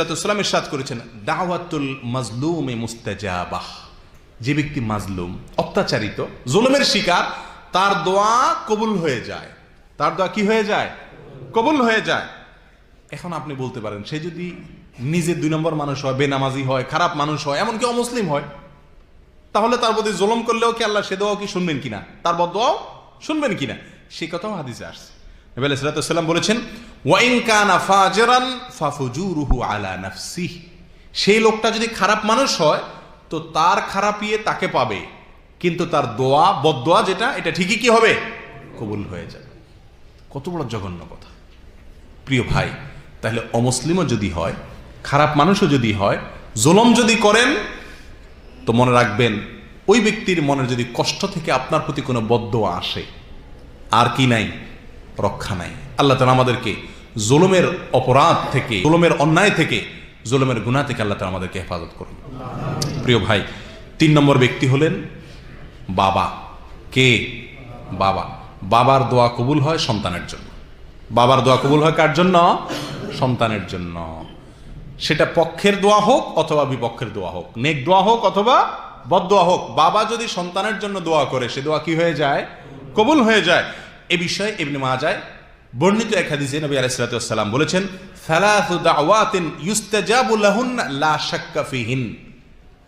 আলাইসালাম ইরশাদ করেছেন, দাওয়াতুল মাজলুমে মুস্তাজাবাহ। যে ব্যক্তি মাজলুম, অত্যাচারিত, জুলুমের শিকার, তার দোয়া কবুল হয়ে যায়। তার দোয়া কি হয়ে যায়? কবুল হয়ে যায়। এখন আপনি বলতে পারেন, সে যদি নিজে দুই নম্বর মানুষ হয়, বেনামাজি হয়, খারাপ মানুষ হয়, এমনকি অমুসলিম হয়, তাহলে তার প্রতি জুলুম করলেও কি আল্লাহ সে দোয়াও কি শুনবেন কিনা? তার বদোয়াও শুনবেন কিনা? সে কথাও হাদিসে আসছে। নবী আলাইহিস সালাতু বলেছেন আলা সেই লোকটা যদি খারাপ মানুষ হয়, তো তার খারাপিয়ে তাকে পাবে। কিন্তু তার দোয়া, বদদোয়া যেটা, এটা ঠিকই কি হবে? কবুল হয়ে যাবে। কত বড় জঘন্য কথা। প্রিয় ভাই, তাহলে অমুসলিমও যদি হয়, খারাপ মানুষও যদি হয়, জুলম যদি করেন, তো মনে রাখবেন, ওই ব্যক্তির মনে যদি কষ্ট থেকে আপনার প্রতি কোনো বদোয়া আসে, আর কি নাই, রক্ষা নাই। আল্লাহ তালা আমাদেরকে জুলুমের অপরাধ থেকে, জুলুমের অন্যায় থেকে, জুলুমের গুণা থেকে আল্লাহ তালা আমাদেরকে হেফাজত করুন। প্রিয় ভাই, তিন নম্বর ব্যক্তি হলেন বাবা। কে? বাবা। বাবার দোয়া কবুল হয় সন্তানের জন্য। বাবার দোয়া কবুল হয় কার জন্য? সন্তানের জন্য। সেটা পক্ষের দোয়া হোক অথবা বিপক্ষের দোয়া হোক, নেক দোয়া হোক অথবা বদ দোয়া হোক, বাবা যদি সন্তানের জন্য দোয়া করে, সে দোয়া কি হয়ে যায়? কবুল হয়ে যায়। এ বিষয়ে এমনি মাজায় বর্ণিত এক হাদিসে নবী আলাইহিস সালাম বলেছেন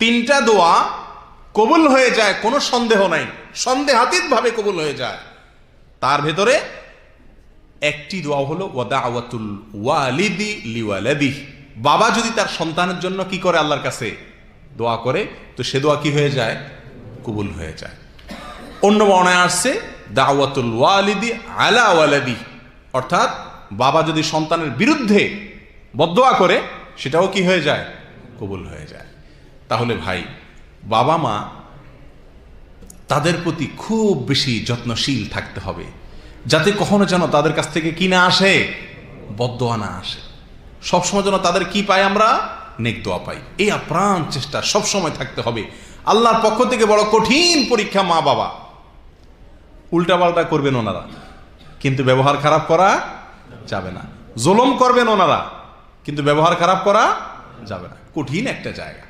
তিনটা দোয়া কবুল হয়ে যায়, কোনো সন্দেহ নাই সন্দেহাতীত ভাবে কবুল হয়ে যায়। তার ভেতরে একটি দোয়া হলো ওয়ালিদি বাবা যদি তার সন্তানের জন্য কি করে আল্লাহর কাছে দোয়া করে, তো সে দোয়া কি হয়ে যায়? কবুল হয়ে যায়। অন্য বর্ণায় আসছে, দাওয়াতুল ওয়ালিদি আলা ওয়ালাদি অর্থাৎ বাবা যদি সন্তানের বিরুদ্ধে বদোয়া করে, সেটাও কি হয়ে যায়? কবুল হয়ে যায়। তাহলে ভাই, বাবা মা তাদের প্রতি খুব বেশি যত্নশীল থাকতে হবে, যাতে কখনো যেন তাদের কাছ থেকে কি না আসে? বদোয়া না আসে। সবসময় যেন তাদের কি পাই আমরা? নেক দোয়া পাই। এই আপ্রাণ চেষ্টা সবসময় থাকতে হবে। আল্লাহর পক্ষ থেকে বড় কঠিন পরীক্ষা মা বাবা উল্টাপাল্টা করবেন ওনারা। কিন্তু ব্যবহার খারাপ করা যাবে না। জুলুম করবেন ওনারা, কিন্তু ব্যবহার খারাপ করা যাবে না। কঠিন একটা জায়গা।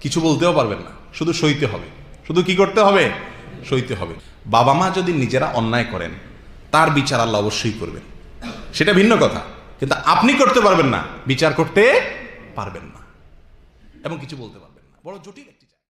কিছু বলতেও পারবেন না। শুধু সইতে হবে। শুধু কি করতে হবে? সইতে হবে। বাবা মা যদি নিজেরা অন্যায় করেন, তার বিচার আল্লাহ অবশ্যই করবেন। সেটা ভিন্ন কথা। কিন্তু আপনি করতে পারবেন না। বিচার করতে পারবেন না। এবং কিছু বলতে পারবেন না। বড় জটিল